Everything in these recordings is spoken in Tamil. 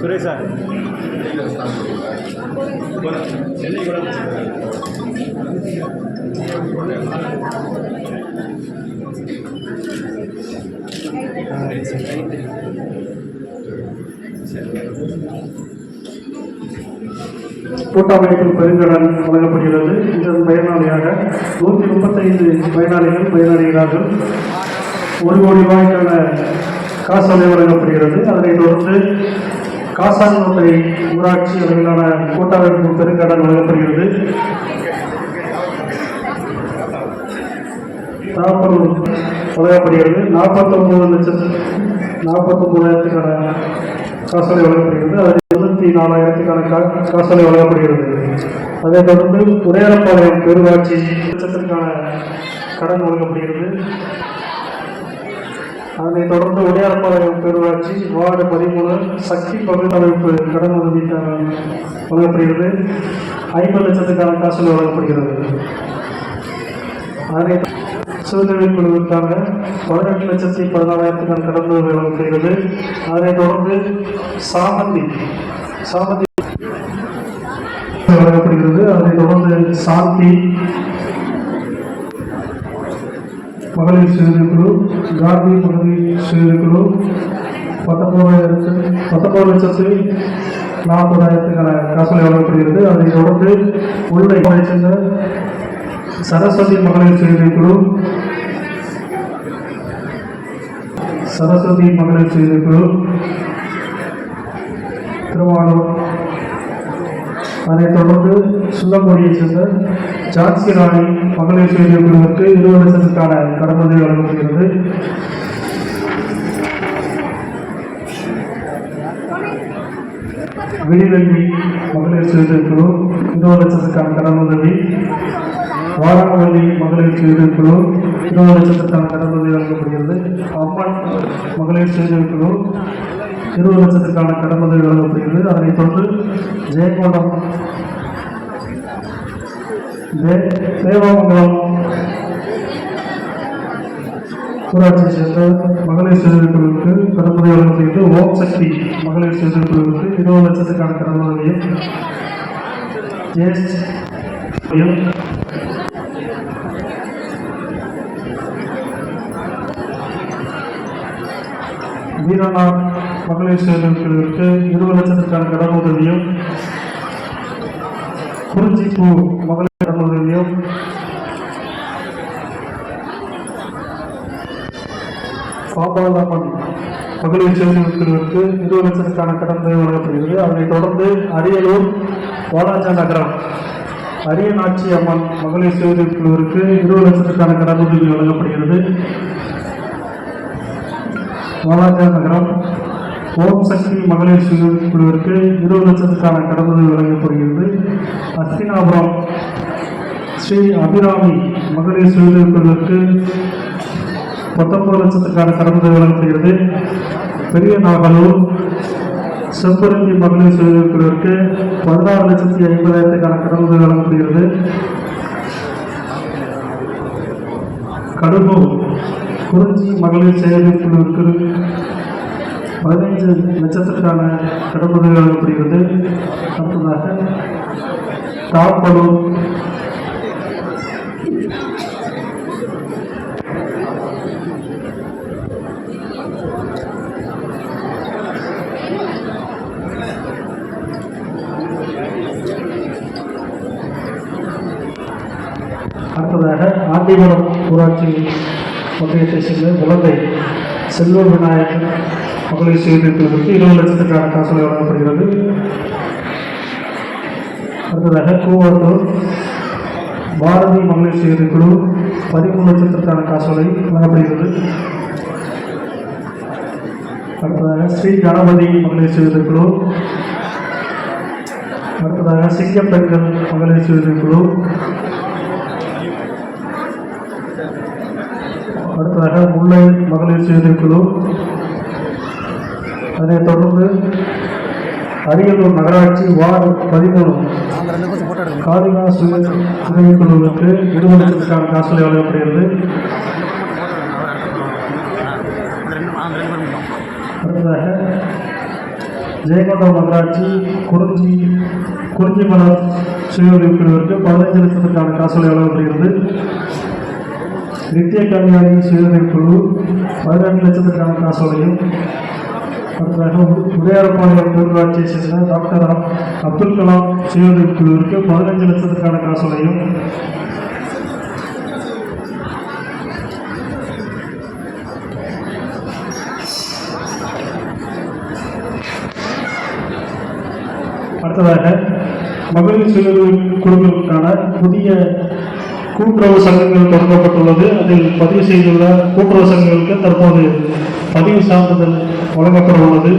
சுரேஷ் சார் சென்னை பெருங்கடன் வழங்கப்படுகிறது. இதன் பயனாளியாக நூற்றி முப்பத்தைந்து பயனாளிகள் பயனடைகிறார்கள் ஒரு கோடி ரூபாய்க்கான காசாலை வழங்கப்படுகிறது. அதனைத் தொடர்ந்து காசாங்கோட்டை ஊராட்சி அளவிலான கூட்டமைப்பு பெருங்கடன் வழங்கப்படுகிறது. தாப்பனூர் வழங்கப்படுகிறது. நாற்பத்தொம்பது லட்சத்து நாற்பத்தொம்பதாயிரத்துக்கான காசாலை வழங்கப்படுகிறது. அதில் இருபத்தி நாலாயிரத்துக்கான கா காசாலை வழங்கப்படுகிறது. அதைத் தொடர்ந்து உடையாளப்பாளையம் பேரூராட்சி லட்சத்திற்கான கடன் வழங்கப்படுகிறது. அதனைத் தொடர்ந்து உடையாளப்பாளையம் பேரூராட்சி வார்டு பதிமூணு சக்தி பகுத்தமைப்பு கடன் உதவிக்கான வழங்கப்படுகிறது. ஐம்பது லட்சத்துக்கான காசு வழங்கப்படுகிறது. அதனை சுதந்திர குழுவிற்காக பதினெட்டு லட்சத்தி பதினாலாயிரத்துக்கான கடன் உதவி வழங்கப்படுகிறது. அதனைத் தொடர்ந்து சாமந்தி சாமந்தி வழங்கப்படுகிறது. அதனைத் தொடர்ந்து சாந்தி மகளிர் சுயநிதி குழு காந்தி மகளிர் சுயநிதி குழு பத்தொன்பதாயிரத்து பத்தொன்பது லட்சத்து நாற்பதாயிரத்துக்கான காசோலை வழங்கப்படுகிறது அதைத் தொடர்ந்து உள்ளே சேர்ந்த சரஸ்வதி மகளிர் சுயநிதி குழு சரஸ்வதி மகளிர் சுயநிதி குழு திருவாரூர் அதைத் தொடர்ந்து சுள்ளம்பொடியைச் சேர்ந்த ஜான்சி ராணி மகளிர் சுயநிதி குழுவுக்கு இருபது லட்சத்துக்கான கடனுதவி வழங்கப்படுகிறது. விடிவெள்ளி மகளிர் சுயநிதி குழு இருபது லட்சத்துக்கான கடனுதவி. வாராவள்ளி மகளிர் சுயநிதி குழு இருபது லட்சத்துக்கான கடனுதவி வழங்கப்படுகிறது. அம்மன் மகளிர் சுயநிதி குழு இருபது லட்சத்துக்கான கடனுதவி வழங்கப்படுகிறது. அதனைத் தொடர்ந்து ஜெயங்கொண்டம் தேவாமங்கலம் ஊராட்சி சேர்ந்த மகளிர் சுயநிதி கடற்படை வழங்கப்பட்டு ஓம் சக்தி மகளிர் சுயநிதி இருபது லட்சத்துக்கான கடனுதவியும் ஜேஎஸ் வீரநாத் மகளிர் சுயநிதிக்கு இருபது லட்சத்துக்கான கடன் உதவியும் குறிஞ்சிப்பூ மகளிர் கடன் உதவியும் பாபாலம்மன் மகளிர் சுயநிதிக்கு இருபது லட்சத்துக்கான கடன் வழங்கப்படுகிறது. அதனைத் தொடர்ந்து அரியலூர் வாலாஜா நகரம் அரியநாட்சி அம்மன் மகளிர் சுயநிதி குழுவிற்கு இருபது லட்சத்துக்கான கடன் உதவி வழங்கப்படுகிறது. வாலாஜா நகரம் ஓம் சக்தி மகளிர் சுய குழுவிற்கு இருபது லட்சத்துக்கான கடனுதவி வழங்கப்படுகிறது. அஸ்தினாபுரம் ஸ்ரீ அபிராமி மகளிர் சுய குழுவிற்கு பத்தொன்பது லட்சத்துக்கான கடனுதவி வழங்கப்படுகிறது. பெரிய நாகலூர் செம்பருத்தி மகளிர் சுயக்குழுவிற்கு பதினாறு லட்சத்தி ஐம்பதாயிரத்துக்கான கடனுதவி வழங்கப்படுகிறது. கடுகு குறிஞ்சி மகளிர் செயலர் குழுவிற்கு பதினைஞ்சு லட்சத்திற்கான கடனுதவி வழங்கப்படுகிறது. அடுத்ததாக தாப்பலூர் அடுத்ததாக ஆண்டிபுரம் ஊராட்சி ஒன்றியத்தை சேர்ந்த குழந்தை செல்வ விநாயகன் மகளிர் சுயநிதிக்கு இருபது லட்சத்துக்கான காசோலை வழங்கப்படுகிறது. அடுத்ததாக கூவத்தூர் பாரதி மகளிர் சுயநிதி குழு பதிமூணு லட்சத்திற்கான காசோலை வழங்கப்படுகிறது. அடுத்ததாக ஸ்ரீ கணபதி மகளிர் சுயஉதவி குழு. அடுத்ததாக சிங்கப்பெண்கள் மகளிர் குழு. அடுத்ததாக முல்லை மகளிர் சுயஉதவி குழு. அதனைத் தொடர்ந்து அரியலூர் நகராட்சி வார்டு பதிமூணு. காதினா சுய உதவி குழுவுக்கு இருபது காசோலை வழங்கப்படுகிறது. அடுத்ததாக ஜெயங்கொண்டம் நகராட்சி குறிஞ்சி குறிஞ்சிமலம் சுய குழுவிற்கு பதினைஞ்சு லட்சத்துக்கான காசோலை வழங்கப்படுகிறது. நித்திய கல்யாணி சுய குழு பதினெட்டு லட்சத்துக்கான காசோலையும் அடுத்ததாக உ- உடையார்பாளையம் பேரூராட்சியை சேர்ந்த டாக்டர் அப்துல் கலாம் சுய குழுவிற்கு பதினஞ்சு லட்சத்துக்கான காசோலையும். அடுத்ததாக மகளிர் சுயநிலை குழுக்களுக்கான புதிய கூட்டுறவு சங்கங்கள் தொடங்கப்பட்டுள்ளது. அதில் பதிவு செய்துள்ள கூட்டுறவு சங்கங்களுக்கு தற்போது பதிவு சான்றிதழ் வழங்கப்பட உள்ளது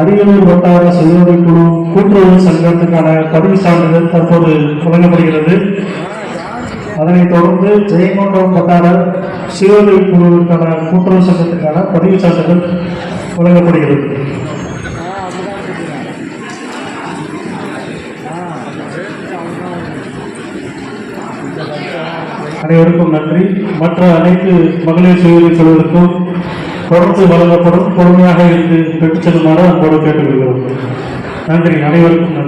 அரியலூர் வட்டார சுயோதவி குழு கூட்டுறவு சங்கத்துக்கான பதிவு சான்றிதழ் தற்போது வழங்கப்படுகிறது. அதனைத் தொடர்ந்து ஜெயங்கொண்டம் வட்டார சுயோதவி குழுவிற்கான கூட்டுறவு சங்கத்துக்கான பதிவு சான்றிதழ் வழங்கப்படுகிறது. அனைவருக்கும் நன்றி. மற்ற அனைத்து மகளிர் சுயோதவி குழுவிற்கும் தொடர்ந்து வழங்கப்படும் பொறுமையாக இருந்து பெற்றுச் செல்லுமாறு அன்போடு கேட்டுக்கொள்கிறோம். நன்றி அனைவருக்கும் நன்றி.